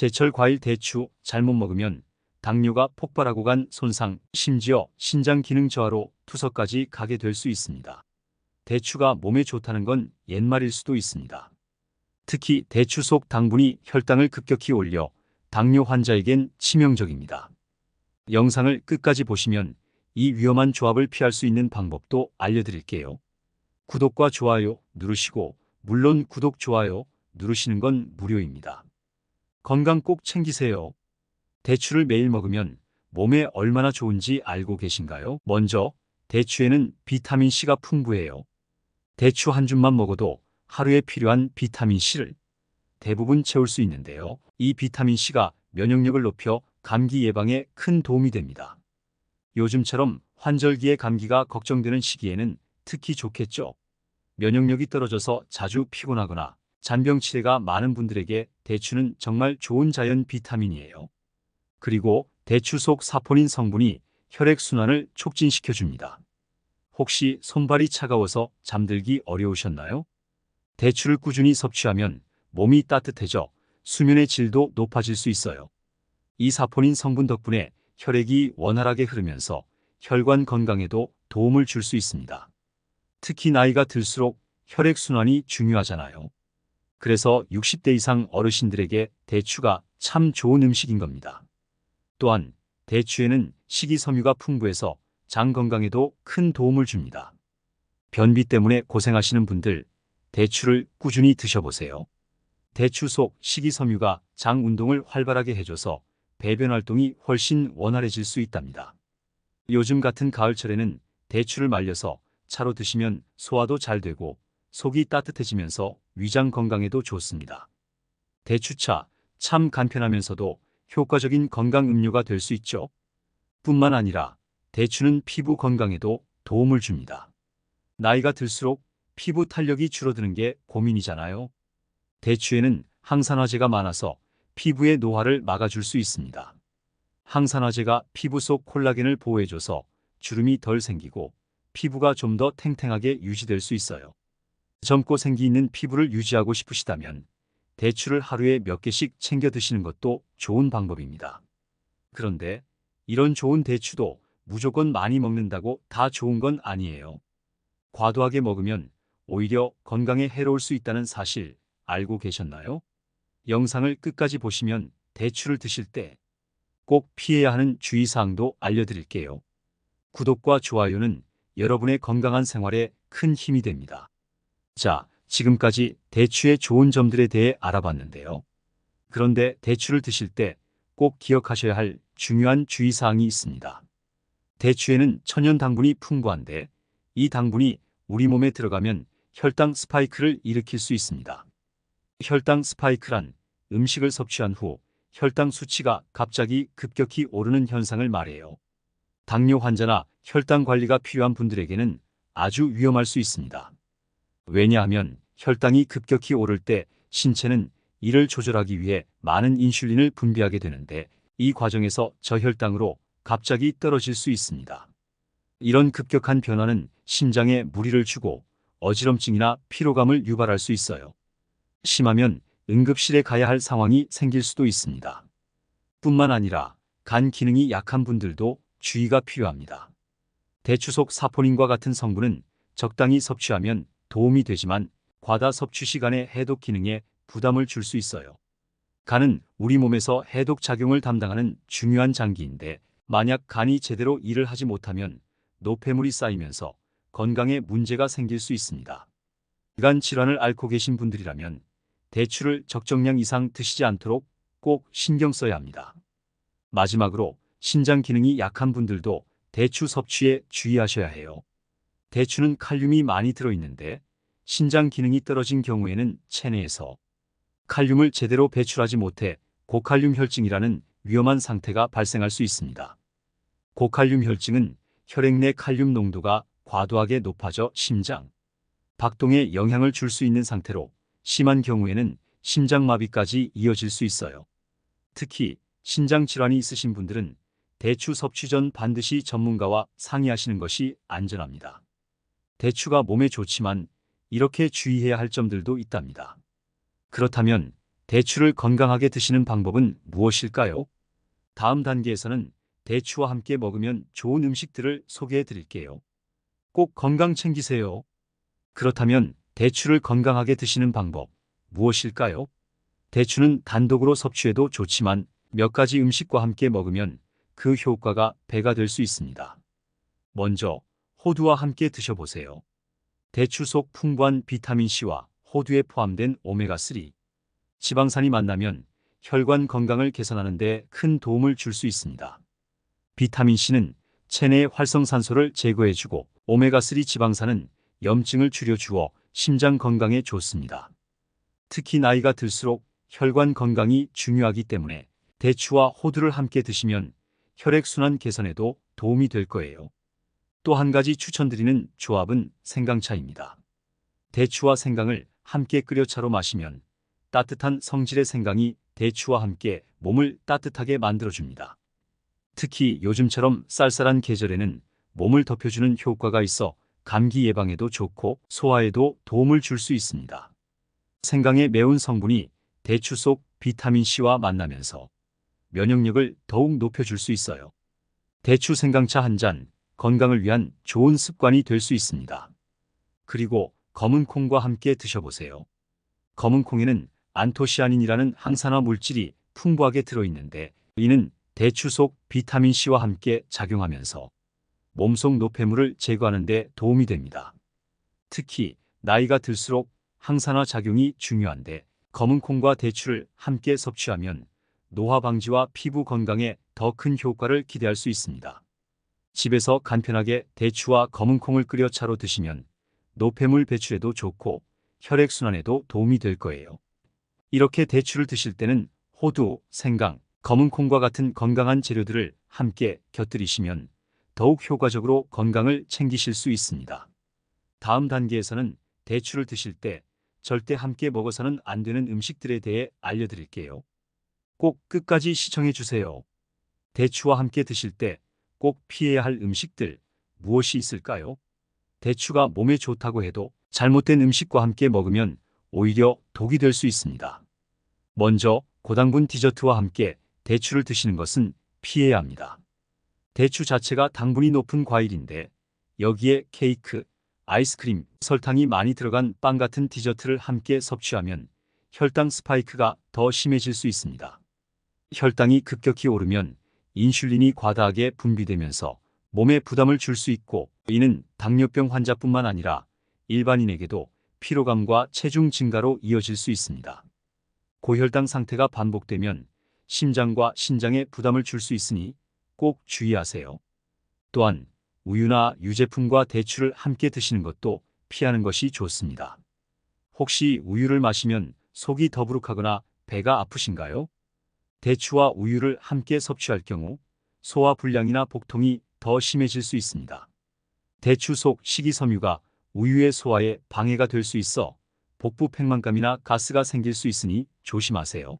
제철 과일 대추 잘못 먹으면 당뇨가 폭발하고 간 손상, 심지어 신장 기능 저하로 투석까지 가게 될 수 있습니다. 대추가 몸에 좋다는 건 옛말일 수도 있습니다. 특히 대추 속 당분이 혈당을 급격히 올려 당뇨 환자에겐 치명적입니다. 영상을 끝까지 보시면 이 위험한 조합을 피할 수 있는 방법도 알려드릴게요. 구독과 좋아요 누르시고 물론 구독, 좋아요 누르시는 건 무료입니다. 건강 꼭 챙기세요. 대추를 매일 먹으면 몸에 얼마나 좋은지 알고 계신가요? 먼저 대추에는 비타민C가 풍부해요. 대추 한 줌만 먹어도 하루에 필요한 비타민C를 대부분 채울 수 있는데요. 이 비타민C가 면역력을 높여 감기 예방에 큰 도움이 됩니다. 요즘처럼 환절기에 감기가 걱정되는 시기에는 특히 좋겠죠. 면역력이 떨어져서 자주 피곤하거나 잔병 치레가 많은 분들에게 대추는 정말 좋은 자연 비타민이에요. 그리고 대추 속 사포닌 성분이 혈액순환을 촉진시켜 줍니다. 혹시 손발이 차가워서 잠들기 어려우셨나요? 대추를 꾸준히 섭취하면 몸이 따뜻해져 수면의 질도 높아질 수 있어요. 이 사포닌 성분 덕분에 혈액이 원활하게 흐르면서 혈관 건강에도 도움을 줄 수 있습니다. 특히 나이가 들수록 혈액순환이 중요하잖아요. 그래서 60대 이상 어르신들에게 대추가 참 좋은 음식인 겁니다. 또한 대추에는 식이섬유가 풍부해서 장 건강에도 큰 도움을 줍니다. 변비 때문에 고생하시는 분들 대추를 꾸준히 드셔보세요. 대추 속 식이섬유가 장 운동을 활발하게 해줘서 배변 활동이 훨씬 원활해질 수 있답니다. 요즘 같은 가을철에는 대추를 말려서 차로 드시면 소화도 잘 되고 속이 따뜻해지면서 위장 건강에도 좋습니다. 대추차 참 간편하면서도 효과적인 건강 음료가 될 수 있죠. 뿐만 아니라 대추는 피부 건강에도 도움을 줍니다. 나이가 들수록 피부 탄력이 줄어드는 게 고민이잖아요. 대추에는 항산화제가 많아서 피부의 노화를 막아줄 수 있습니다. 항산화제가 피부 속 콜라겐을 보호해줘서 주름이 덜 생기고 피부가 좀 더 탱탱하게 유지될 수 있어요. 젊고 생기 있는 피부를 유지하고 싶으시다면 대추를 하루에 몇 개씩 챙겨 드시는 것도 좋은 방법입니다. 그런데 이런 좋은 대추도 무조건 많이 먹는다고 다 좋은 건 아니에요. 과도하게 먹으면 오히려 건강에 해로울 수 있다는 사실 알고 계셨나요? 영상을 끝까지 보시면 대추를 드실 때 꼭 피해야 하는 주의사항도 알려드릴게요. 구독과 좋아요는 여러분의 건강한 생활에 큰 힘이 됩니다. 자, 지금까지 대추의 좋은 점들에 대해 알아봤는데요. 그런데 대추를 드실 때 꼭 기억하셔야 할 중요한 주의사항이 있습니다. 대추에는 천연 당분이 풍부한데 이 당분이 우리 몸에 들어가면 혈당 스파이크를 일으킬 수 있습니다. 혈당 스파이크란 음식을 섭취한 후 혈당 수치가 갑자기 급격히 오르는 현상을 말해요. 당뇨 환자나 혈당 관리가 필요한 분들에게는 아주 위험할 수 있습니다. 왜냐하면 혈당이 급격히 오를 때 신체는 이를 조절하기 위해 많은 인슐린을 분비하게 되는데 이 과정에서 저혈당으로 갑자기 떨어질 수 있습니다. 이런 급격한 변화는 심장에 무리를 주고 어지럼증이나 피로감을 유발할 수 있어요. 심하면 응급실에 가야 할 상황이 생길 수도 있습니다. 뿐만 아니라 간 기능이 약한 분들도 주의가 필요합니다. 대추 속 사포닌과 같은 성분은 적당히 섭취하면 도움이 되지만 과다 섭취 시간에 해독 기능에 부담을 줄 수 있어요. 간은 우리 몸에서 해독 작용을 담당하는 중요한 장기인데 만약 간이 제대로 일을 하지 못하면 노폐물이 쌓이면서 건강에 문제가 생길 수 있습니다. 간 질환을 앓고 계신 분들이라면 대추를 적정량 이상 드시지 않도록 꼭 신경 써야 합니다. 마지막으로 신장 기능이 약한 분들도 대추 섭취에 주의하셔야 해요. 대추는 칼륨이 많이 들어있는데 신장 기능이 떨어진 경우에는 체내에서 칼륨을 제대로 배출하지 못해 고칼륨 혈증이라는 위험한 상태가 발생할 수 있습니다. 고칼륨 혈증은 혈액 내 칼륨 농도가 과도하게 높아져 심장, 박동에 영향을 줄 수 있는 상태로 심한 경우에는 심장마비까지 이어질 수 있어요. 특히 신장 질환이 있으신 분들은 대추 섭취 전 반드시 전문가와 상의하시는 것이 안전합니다. 대추가 몸에 좋지만 이렇게 주의해야 할 점들도 있답니다. 그렇다면 대추를 건강하게 드시는 방법은 무엇일까요? 다음 단계에서는 대추와 함께 먹으면 좋은 음식들을 소개해 드릴게요. 꼭 건강 챙기세요. 그렇다면 대추를 건강하게 드시는 방법 무엇일까요? 대추는 단독으로 섭취해도 좋지만 몇 가지 음식과 함께 먹으면 그 효과가 배가 될 수 있습니다. 먼저 호두와 함께 드셔보세요. 대추 속 풍부한 비타민C와 호두에 포함된 오메가3, 지방산이 만나면 혈관 건강을 개선하는 데 큰 도움을 줄 수 있습니다. 비타민C는 체내의 활성산소를 제거해주고 오메가3 지방산은 염증을 줄여주어 심장 건강에 좋습니다. 특히 나이가 들수록 혈관 건강이 중요하기 때문에 대추와 호두를 함께 드시면 혈액순환 개선에도 도움이 될 거예요. 또 한 가지 추천드리는 조합은 생강차입니다. 대추와 생강을 함께 끓여 차로 마시면 따뜻한 성질의 생강이 대추와 함께 몸을 따뜻하게 만들어줍니다. 특히 요즘처럼 쌀쌀한 계절에는 몸을 덮여주는 효과가 있어 감기 예방에도 좋고 소화에도 도움을 줄 수 있습니다. 생강의 매운 성분이 대추 속 비타민C와 만나면서 면역력을 더욱 높여줄 수 있어요. 대추 생강차 한 잔, 건강을 위한 좋은 습관이 될 수 있습니다. 그리고 검은 콩과 함께 드셔보세요. 검은 콩에는 안토시아닌이라는 항산화 물질이 풍부하게 들어있는데 이는 대추 속 비타민C와 함께 작용하면서 몸속 노폐물을 제거하는 데 도움이 됩니다. 특히 나이가 들수록 항산화 작용이 중요한데 검은 콩과 대추를 함께 섭취하면 노화 방지와 피부 건강에 더 큰 효과를 기대할 수 있습니다. 집에서 간편하게 대추와 검은 콩을 끓여 차로 드시면 노폐물 배출에도 좋고 혈액순환에도 도움이 될 거예요. 이렇게 대추를 드실 때는 호두, 생강, 검은 콩과 같은 건강한 재료들을 함께 곁들이시면 더욱 효과적으로 건강을 챙기실 수 있습니다. 다음 단계에서는 대추를 드실 때 절대 함께 먹어서는 안 되는 음식들에 대해 알려드릴게요. 꼭 끝까지 시청해 주세요. 대추와 함께 드실 때 꼭 피해야 할 음식들 무엇이 있을까요? 대추가 몸에 좋다고 해도 잘못된 음식과 함께 먹으면 오히려 독이 될 수 있습니다. 먼저 고당분 디저트와 함께 대추를 드시는 것은 피해야 합니다. 대추 자체가 당분이 높은 과일인데 여기에 케이크, 아이스크림, 설탕이 많이 들어간 빵 같은 디저트를 함께 섭취하면 혈당 스파이크가 더 심해질 수 있습니다. 혈당이 급격히 오르면 인슐린이 과다하게 분비되면서 몸에 부담을 줄 수 있고 이는 당뇨병 환자뿐만 아니라 일반인에게도 피로감과 체중 증가로 이어질 수 있습니다. 고혈당 상태가 반복되면 심장과 신장에 부담을 줄 수 있으니 꼭 주의하세요. 또한 우유나 유제품과 대추를 함께 드시는 것도 피하는 것이 좋습니다. 혹시 우유를 마시면 속이 더부룩하거나 배가 아프신가요? 대추와 우유를 함께 섭취할 경우 소화 불량이나 복통이 더 심해질 수 있습니다. 대추 속 식이섬유가 우유의 소화에 방해가 될 수 있어 복부 팽만감이나 가스가 생길 수 있으니 조심하세요.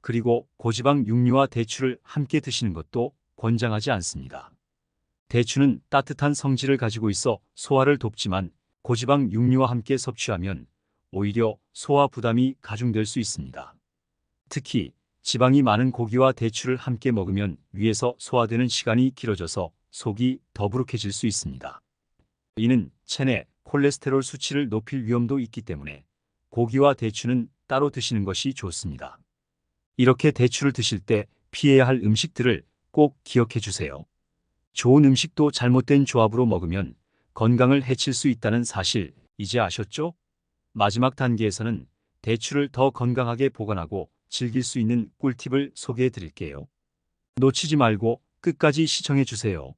그리고 고지방 육류와 대추를 함께 드시는 것도 권장하지 않습니다. 대추는 따뜻한 성질을 가지고 있어 소화를 돕지만 고지방 육류와 함께 섭취하면 오히려 소화 부담이 가중될 수 있습니다. 특히 지방이 많은 고기와 대추를 함께 먹으면 위에서 소화되는 시간이 길어져서 속이 더부룩해질 수 있습니다. 이는 체내 콜레스테롤 수치를 높일 위험도 있기 때문에 고기와 대추는 따로 드시는 것이 좋습니다. 이렇게 대추를 드실 때 피해야 할 음식들을 꼭 기억해 주세요. 좋은 음식도 잘못된 조합으로 먹으면 건강을 해칠 수 있다는 사실 이제 아셨죠? 마지막 단계에서는 대추를 더 건강하게 보관하고 즐길 수 있는 꿀팁을 소개해 드릴게요. 놓치지 말고 끝까지 시청해 주세요.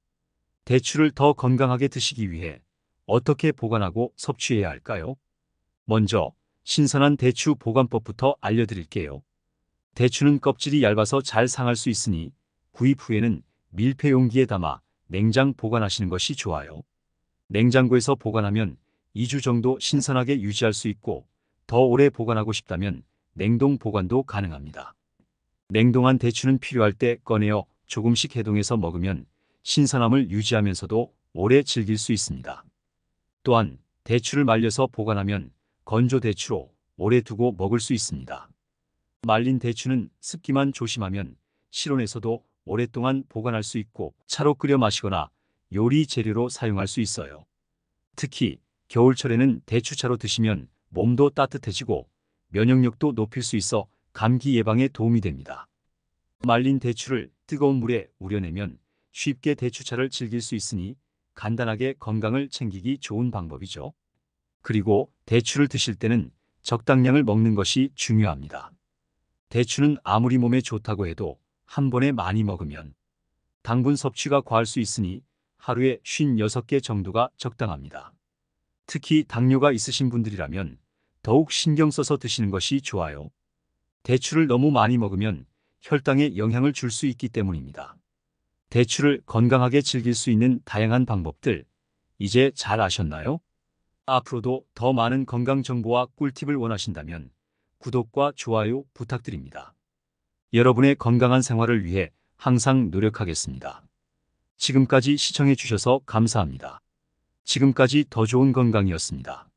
대추를 더 건강하게 드시기 위해 어떻게 보관하고 섭취해야 할까요? 먼저 신선한 대추 보관법부터 알려드릴게요. 대추는 껍질이 얇아서 잘 상할 수 있으니 구입 후에는 밀폐 용기에 담아 냉장 보관하시는 것이 좋아요. 냉장고에서 보관하면 2주 정도 신선하게 유지할 수 있고 더 오래 보관하고 싶다면 냉동 보관도 가능합니다. 냉동한 대추는 필요할 때 꺼내어 조금씩 해동해서 먹으면 신선함을 유지하면서도 오래 즐길 수 있습니다. 또한 대추를 말려서 보관하면 건조 대추로 오래 두고 먹을 수 있습니다. 말린 대추는 습기만 조심하면 실온에서도 오랫동안 보관할 수 있고 차로 끓여 마시거나 요리 재료로 사용할 수 있어요. 특히 겨울철에는 대추차로 드시면 몸도 따뜻해지고 면역력도 높일 수 있어 감기 예방에 도움이 됩니다. 말린 대추를 뜨거운 물에 우려내면 쉽게 대추차를 즐길 수 있으니 간단하게 건강을 챙기기 좋은 방법이죠. 그리고 대추를 드실 때는 적당량을 먹는 것이 중요합니다. 대추는 아무리 몸에 좋다고 해도 한 번에 많이 먹으면 당분 섭취가 과할 수 있으니 하루에 56개 정도가 적당합니다. 특히 당뇨가 있으신 분들이라면 더욱 신경 써서 드시는 것이 좋아요. 대추를 너무 많이 먹으면 혈당에 영향을 줄 수 있기 때문입니다. 대추를 건강하게 즐길 수 있는 다양한 방법들, 이제 잘 아셨나요? 앞으로도 더 많은 건강 정보와 꿀팁을 원하신다면 구독과 좋아요 부탁드립니다. 여러분의 건강한 생활을 위해 항상 노력하겠습니다. 지금까지 시청해 주셔서 감사합니다. 지금까지 더 좋은 건강이었습니다.